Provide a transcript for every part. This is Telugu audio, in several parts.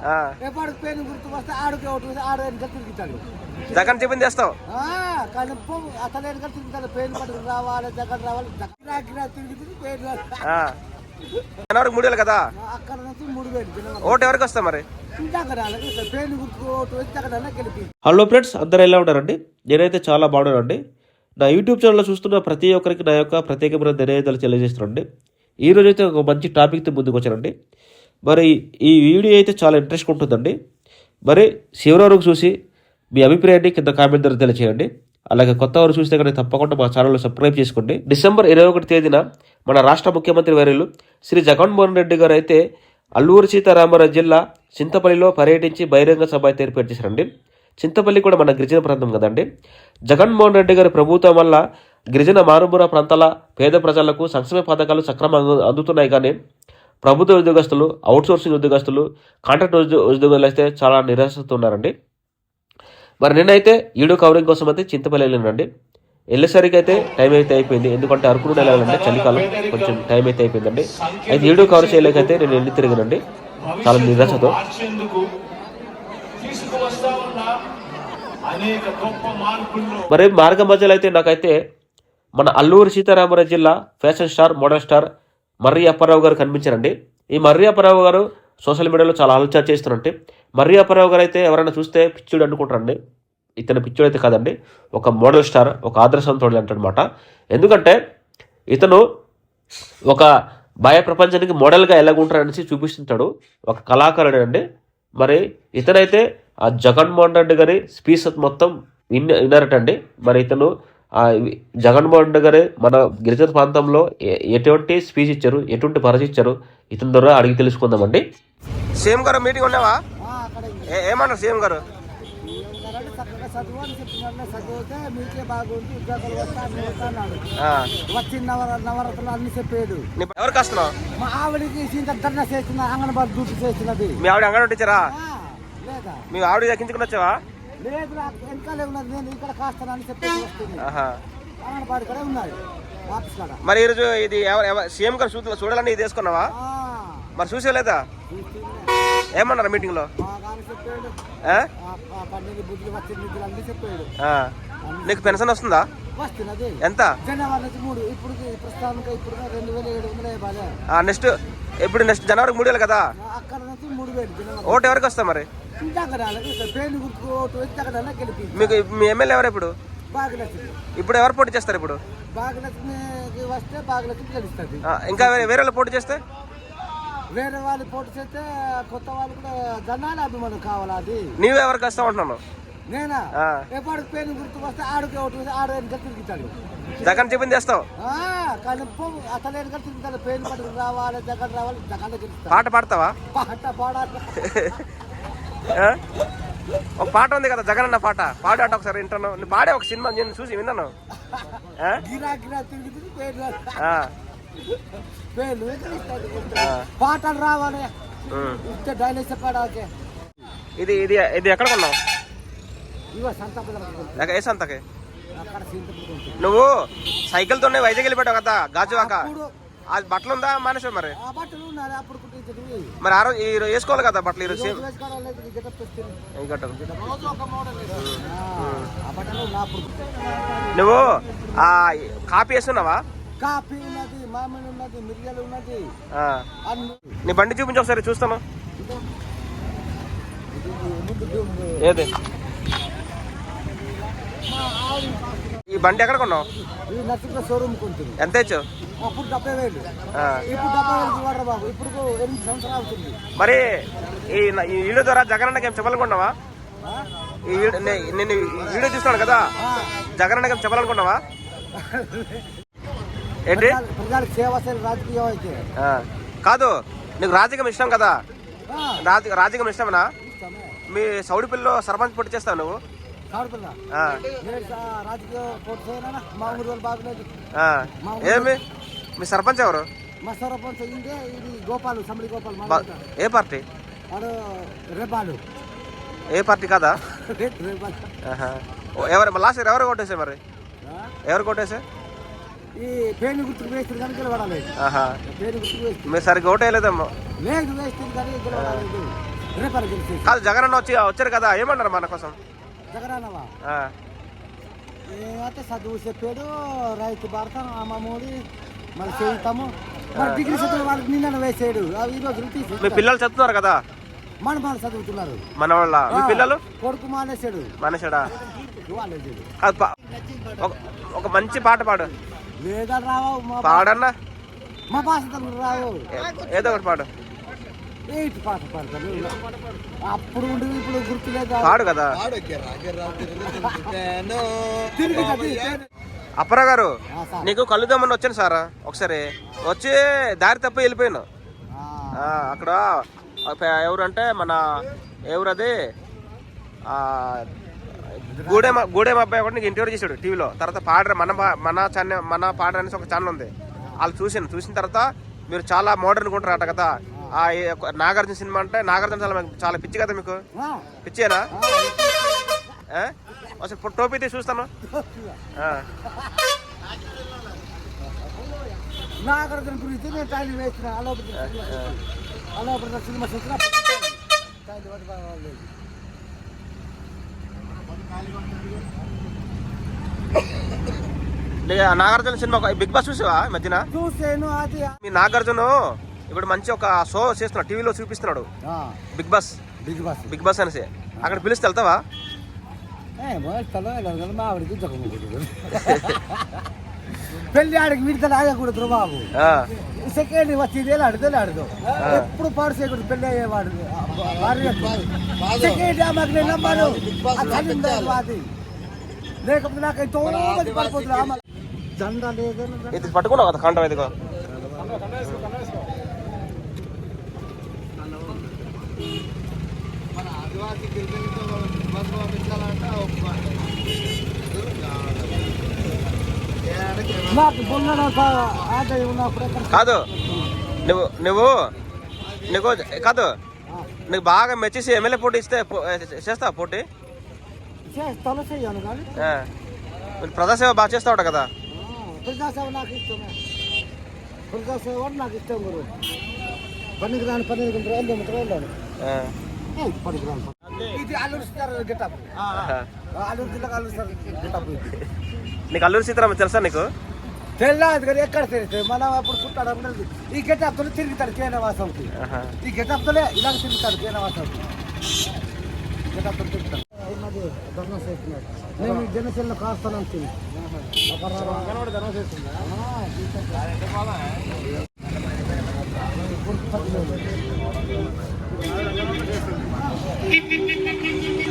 ఆ. ఎప్పటికి పేరు గుర్తు వస్తే ఆడుకి ఒకటి వేసి ఆడు వెనక తిరుగుతాడు జగన్ చెప్పింది చేస్తావు? కానీ తిరుగుతాడు పేరు రావాలి జగన్ రావాలి జగన్ పేరు. జనవరికి మూడు వేలు కదా? అక్కడ నుంచి మూడు వేలు జనం ఓటు ఎవరికి వస్తా మరి? హలో ఫ్రెండ్స్ అందరు ఎలా ఉన్నారండి? నేనైతే చాలా బాగున్నానండి. నా యూట్యూబ్ ఛానల్లో చూస్తున్న ప్రతి ఒక్కరికి నా యొక్క ప్రత్యేకమైన ధన్యవాదాలు తెలియజేస్తున్నానండి. ఈ రోజు అయితే ఒక మంచి టాపిక్తో ముందుకు వచ్చానండి. మరి ఈ వీడియో అయితే చాలా ఇంట్రెస్ట్ ఉంటుందండి. మరి చివరి వరకు చూసి మీ అభిప్రాయాన్ని కింద కామెంట్ ద్వారా తెలియచేయండి. అలాగే కొత్త వారు చూస్తే కనుక తప్పకుండా మా ఛానల్ సబ్స్క్రైబ్ చేసుకోండి. డిసెంబర్ ఇరవై ఒకటి తేదీన మన రాష్ట్ర ముఖ్యమంత్రి వర్యులు శ్రీ జగన్మోహన్ రెడ్డి గారు అయితే అల్లూరు సీతారామరాజు జిల్లా చింతపల్లిలో పర్యటించి బహిరంగ సభ అయితే ఏర్పాటు చేశారండి. చింతపల్లి కూడా మన గిరిజన ప్రాంతం కదండి. జగన్మోహన్ రెడ్డి గారి ప్రభుత్వం వల్ల గిరిజన మారుమూర ప్రాంతాల పేద ప్రజలకు సంక్షేమ పథకాలు సక్రమంగా అందుతున్నాయి కానీ ప్రభుత్వ ఉద్యోగస్తులు అవుట్సోర్సింగ్ ఉద్యోగస్తులు కాంట్రాక్ట్ ఉద్యోగులు అయితే చాలా నిరాశతో ఉన్నారండి. మరి నేనైతే ఈడో కవరింగ్ కోసం అయితే చింతపల్లి వెళ్ళానండి వెళ్ళేసరికి అయితే టైం అయితే అయిపోయింది. ఎందుకంటే అరకుడు వెళ్ళాలంటే చలికాలం కొంచెం టైం అయితే అయిపోయిందండి. అయితే ఈడో కవర్ చేయలేకైతే నేను వెళ్ళి తిరిగినండి. చాలా నిరాశతో. మరి మార్గ మధ్యలో అయితే నాకైతే మన అల్లూరు సీతారామరాజు జిల్లా fashion star model star Marri Apparao garu కనిపించారండి. ఈ మర్రి అప్పారావు గారు సోషల్ మీడియాలో చాలా ఆలోచన చేస్తున్నారంటే మర్రి అప్పారావు గారు అయితే ఎవరైనా చూస్తే పిచ్చుడు అనుకుంటారండి. ఇతని పిచ్చుడు అయితే కాదండి. ఒక మోడల్ స్టార్ ఒక ఆదర్శవంతుడు అంటనమాట ఎందుకంటే ఇతను ఒక భయ ప్రపంచానికి మోడల్గా ఎలాగుంటారనేసి చూపిస్తుంటాడు. ఒక కళాకారుడు అండి మరి ఇతనైతే ఆ జగన్మోహన్ రెడ్డి గారి స్పీచ్ మొత్తం విన్ విన్నారటండి. మరి ఇతను జగన్మోహన్ రెడ్డి గారు మన గిరిజన ప్రాంతంలో ఎటువంటి స్పీచ్ ఇచ్చారు ఎటువంటి పరిచయం ఇచ్చారు ఇతని ద్వారా అడిగి తెలుసుకుందామండి. సీఎం గారు మీటింగ్ ఉన్నావా? ఆ, అక్కడ ఏ- ఏమన్నారు సీఎం గారు? చదువు అని చెప్తున్నాడు చదివితే మీకే బాగుంది ఉద్యోగాలు వస్తా అన్ని వస్తా అన్నాడు ఆ. వచ్చిన నవర నవరత్నాలు అన్ని చెప్పాడు నీ ఎవరికి వస్తున్నావు మా ఆవిడకి ఇంత ధర్నా చేస్తున్న అంగన్వాడి డ్యూటీ చేస్తున్నది మీ ఆవిడ అంగడి టీచరా? ఆ, లేదా? మీ ఆవిడ దక్కించుకుని వచ్చావా? లేదు నాకు వెనకాలే ఉన్నది. నేను ఇక్కడ కాస్తానని చెప్పేసి వస్తుంది. కూడా ఆఫీస్ కాడ? మరి ఈరోజు ఇది సీఎం గారు చూడ చూడాలని ఇది వేసుకున్నావా? ఆ, మరి చూసేలేదా చూస్తూనే ఏమన్నారు చెప్పాడు. ఆ. నీకు పెన్షన్ వస్తుందా? ఎంత? నెక్స్ట్ ఇప్పుడు నెక్స్ట్ జనవరికి మూడు వేలు కదా? ఓటు ఎవరికి వస్తా మరి? మీకు మీ ఎమ్మెల్యే ఎవరు ఇప్పుడు? ఇప్పుడు ఎవరు పోటీ చేస్తారు ఇప్పుడు? వస్తే ఇంకా వేరే వాళ్ళు పోటీ చేస్తే? వేరే వాళ్ళు పోటీ చేస్తే కొత్త వాళ్ళు కూడా జనాల అభిమానం కావాలి అది? నీవు ఎవరికి వస్తావు అంటున్నాను. నేనా? ఆ. ఎప్పటికి పేరు గుర్తు వస్తే ఆడుకి ఒకటి వేసి ఆడు వెనక తిరుగుతాడు. జగన్ చెప్పింది చేస్తావు. ఆ, కానీ తిరుగుతాడు. పేరు రావాలి జగన్ రావాలి జగన్ పాట పాడతావా? పాట పాడాలి? ఒక పాట ఉంది కదా జగన్ అన్న పాట. పాడు అంటే ఒకసారి వింటాను. నువ్వు పాడే ఒక సినిమా నేను చూసి విన్నాను. పాటలు రావాలి ఇది ఇది ఇది ఎక్కడ కొన్నావు? ఏ సంతకి. నువ్వు సైకిల్తోనే వైజాగ్ వెళ్ళిపోయావు కదా గాజువాక. అది బట్టలు ఉందా మానేసావు మరి? మరి ఆ రోజు ఈ రోజు వేసుకోవాలి కదా బట్టలు ఈరోజు సేమ్? మోడల్ ఆ నువ్వు ఆ కాపీ వేస్తున్నావా? కాఫీ ఉన్నది మామిడి ఉన్నది మిరియాలు ఉన్నది. నీ బండి చూపించు ఒకసారి చూస్తాను. ఏది? ఈ బండి ఎక్కడ కొన్నావు? షోరూమ్ ఎంత ఇచ్చావు? అప్పుడు డెబ్బై వేలు. ఆ. ఇప్పుడు డెబ్బై వేలు ఇవ్వరు బాబు? ఇప్పుడు ఎనిమిది సంవత్సరాలు అవుతుంది. మరి ఈ వీడియో ద్వారా జగన్ అన్నకి ఏం చెప్పాలనుకున్నావా నేను వీడియో చూస్తున్నాను కదా. జగన్ అన్నకి ఏం చెప్పాలనుకున్నావా ఏంటి? ప్రజల- ప్రజలకు సేవ చేయాలి రాజకీయం అయితే. ఆ. కాదు నీకు రాజకీయం ఇష్టం కదా? రాజకీయం ఇష్టమేనా? ఇష్టమే. మీ సౌడి పిల్లో సర్పంచ్ పోటీ చేస్తావు నువ్వు? ఏమి మీ సర్పంచ్ ఎవరు? మా సరపంచ్ ఇందే ఇది గోపాలు సమడి గోపాల్. ఏ పార్టీ? రెబాలు. ఏ పార్టీ కాదా? ఎవరు లాస్ట్ ఎవరు కొట్టేసే మరి? ఎవరు కొట్టేసే ఈ పేరు గుర్తుకు వేస్తుంది కానీ గెలవడలేదు ఆహా. పేరు గుర్తుకు వేస్తుంది మీరు సరిగ్గా ఓటు వేయలేదమ్మా లేదు వేస్తుంది కానీ గెలవడలేదు రేపటి గెలిచేసి. కాదు జగన్ అన్న వచ్చి వచ్చారు కదా ఏమన్నారు మన కోసం? జగనన్నవా ఆ, ఏమైతే చదువు చెప్పాడు రైతు భర్త అమ్మమ్మడి మళ్ళీ చేయిస్తాము మరి డిగ్రీ చదువు వాళ్ళకి నిన్న వేసాడు. అవి ఈ రోజు మీ పిల్లలు చదువుతున్నారు కదా? మన మన చదువుతున్నారు. మన వాళ్ళ మీ పిల్లలు? కొడుకు మానేశాడు. వాళ్ళే పా- ఒక- మంచి పాట పాడు. లేదా రావు మా పాడన్నా? మా భాష రావు. ఏదో ఒకటి పాడు. ఎయిట్ పాట పాడతాను అప్పుడు ఉండి ఇప్పుడు గుర్తులేదు పాడు కదా. అప్పరా గారు. నీకు కళ్ళు దమ్మని వచ్చాను సార్ ఒకసారి. వచ్చి దారి తప్పి వెళ్ళిపోయాను. అక్కడ ఒక ఎవరంటే మన ఎవరది? ఆ, గూడెం గూడెం అబ్బాయి కూడా నీకు ఇంటర్వ్యూ చేశాడు టీవీలో. తర్వాత పాడర మన మన ఛానల్ మన పాడర అనేసి ఒక ఛానల్ ఉంది. వాళ్ళు చూసాను చూసిన తర్వాత మీరు చాలా మోడర్న్ ఉంటారట కదా. ఆ ఈ యొక్క నాగార్జున సినిమా అంటే నాగార్జున చాలా చాలా పిచ్చి కదా మీకు? పిచ్చేనా? అసలు టోపీ తీసి చూస్తాను. నాగార్జున గురించి నేను టైం వేసిన అలో అలో సినిమా చూసిన నాగార్జున సినిమా బిగ్ బాస్ చూసావా మధ్యన? చూసాను అది మీ నాగార్జున? ఇప్పుడు మంచి ఒక షో చేస్తున్నాడు టీవీలో చూపిస్తున్నాడు. ఆ, Bigg Boss. Bigg Boss. Bigg Boss అనేసి. అక్కడ పిలిస్తే వెళ్తావా? పెళ్ళి ఆడికి విడతలు ఆగకూడదు బాబు. ఆ, సెకండ్ వచ్చేది అడితే అడదు ఎప్పుడు పాడు చేయకూడదు పెళ్ళి అయ్యేవాడు. సెకండ్ మాకు నేను నమ్మాను. అది లేకపోతే నాకు ఎంతో మంది పడిపోతుంది ఇది పట్టుకున్నావు కదా కంట ఇదిగో. కాదు. నువ్వు నువ్వు నీకు కాదు. నీకు బాగా మెచ్చేసి ఎమ్మెల్యే పోటీ ఇస్తే చేస్తావా పోటీ? ప్రజాసేవ బాగా చేస్తావు కదా? ప్రజాసేవ నాకు ఇష్టమే. ప్రజాసేవ కూడా నాకు ఇష్టం గురు. పనికి రాని పనికి వెళ్ళి ఇది అల్లూరు సీతారాం గెటప్ అల్లూరు జిల్లాకు అల్లూరు సీతారాం గెటప్ ఇది నీకు అల్లూరి సీతారామ తెలుసా నీకు? తెల్లాది కానీ ఎక్కడ తెలుస్తుంది మనం అప్పుడు చుట్టాడు ఈ గెటప్తో తిరుగుతాడు కేనవాసంకి. ఈ గెటప్తోనే ఇలా తిరుగుతాడు కేనవాసంకి. గెటప్తో తిరుగుతాడు. ఉన్నది ధర్మం చేస్తున్నాడు. నేను ఈ జనసేనలో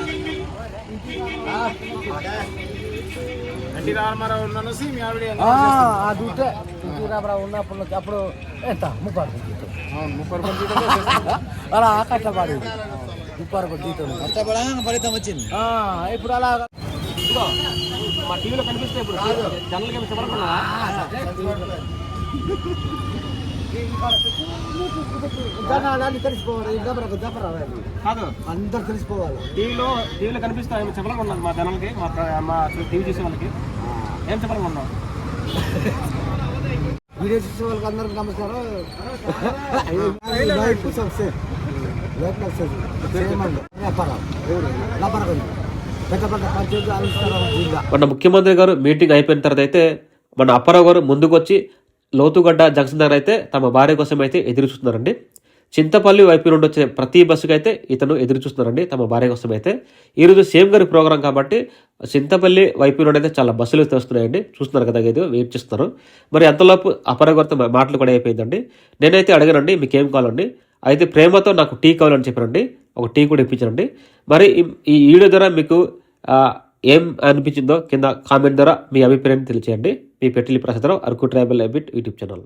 కాస్తాను అంటుంది అది ఉంటే ఎన్టీ రామారావు ఉన్నప్పుడు అప్పుడు ఎంత? ముప్పై అలా కష్టపడి ముప్పై రూపాయలు జీతం. కష్టపడంగా ఫలితం వచ్చింది. ఆ, ఇప్పుడు అలా మా టీవీలో కనిపిస్తే ఇప్పుడు జనరల్గా జనాలు తెలిసిపోవాలి దెబ్బరకు కాదు అందరు తెలిసిపోవాలి టీవీలో టీవీలో కనిపిస్తాయి ఏమి చెప్పడం ఉన్నాను. మా జనాలకి మా మా టీవీ చూసే వాళ్ళకి. ఏం చెప్పడం ఉన్నాం వీడియో చూసే వాళ్ళకి అందరికి నమస్కారం మన ముఖ్యమంత్రి గారు మీటింగ్ అయిపోయిన తర్వాత అయితే మన అప్పారావు గారు ముందుకు వచ్చి లోతుగడ్డ జంక్షన్ దగ్గర అయితే తమ భార్య కోసం అయితే ఎదురు చూస్తున్నారండి. చింతపల్లి వైపు నుండి వచ్చే ప్రతి బస్సుకి అయితే ఇతను ఎదురు చూస్తున్నారండి తమ భార్య కోసం అయితే ఈరోజు సేమ్ గారి ప్రోగ్రాం కాబట్టి చింతపల్లి వైపు నుండి అయితే చాలా బస్సులు అయితే వస్తున్నాయండి చూస్తున్నారు కదా ఇది వెయిట్ చేస్తున్నారు. మరి అంతలోపు అప్పారావు మాటలు కూడా అయిపోయిందండి. నేనైతే అడిగానండి మీకు ఏం కావాలండి? అయితే ప్రేమతో నాకు టీ కావాలని చెప్పారండి ఒక టీ కూడా ఇప్పించారండి మరి ఈ- ఈ వీడియో ద్వారా మీకు ఏం అనిపించిందో కింద కామెంట్ ద్వారా మీ అభిప్రాయాన్ని తెలియచేయండి. మీ Pettili Prasadarao Araku tribal habit YouTube channel.